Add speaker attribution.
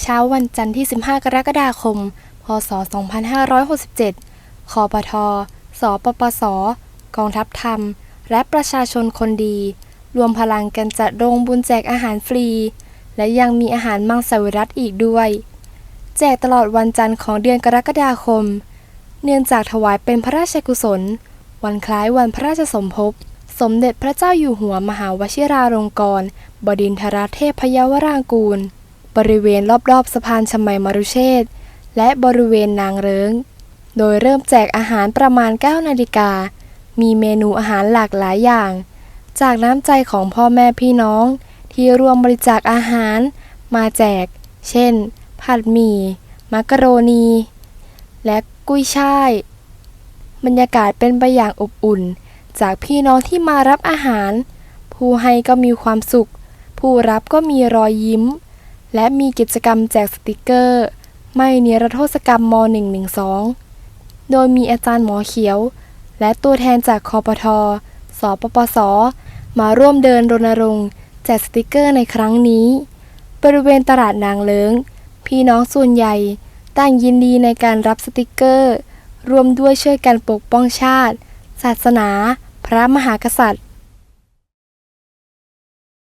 Speaker 1: เช้าวันจันทร์ที่ 15 กรกฎาคม พศ 2567 คอปท สปปส กองทัพธรรม และประชาชนคนดี รวมพลังกันจัดโรงบุญแจกอาหารฟรี และยังมีอาหารมังสวิรัตอีกด้วย แจกตลอดวันจันทร์ของเดือนกรกฎาคม เนื่องจากถวายเป็นพระราชกุศล วันคล้ายวันพระราชสมภพ สมเด็จพระเจ้าอยู่หัวมหาวชิราลงกรณบดินทรเทพยวรางกูล บริเวณรอบๆสะพานชมัยมรุเชษและบริเวณนางเริงโดยเริ่มแจกอาหารประมาณ 9 นาฬิกา มีเมนูอาหารหลากหลายอย่าง จากน้ำใจของพ่อแม่พี่น้อง ที่รวมบริจาคอาหาร มาแจก เช่น ผัดหมี่ มักกะโรนี และกุ้ยช่าย บรรยากาศเป็นไปอย่างอบอุ่น จากพี่น้องที่มารับอาหาร ผู้ให้ก็มีความสุข ผู้รับก็มีรอยยิ้ม และมีกิจกรรมแจกสติกเกอร์ ไม่นิรโทษกรรมม .112 โดยมีอาจารย์หมอเขียว และตัวแทนจากคอปทอสอปปส มาร่วมเดินรณรงค์แจกสติกเกอร์ในครั้งนี้ บริเวณตลาดนางเลิง พี่น้องส่วนใหญ่ต่างยินดีในการรับสติกเกอร์ รวมด้วยช่วยกันปกป้องชาติ ศาสนา พระมหากษัตริย์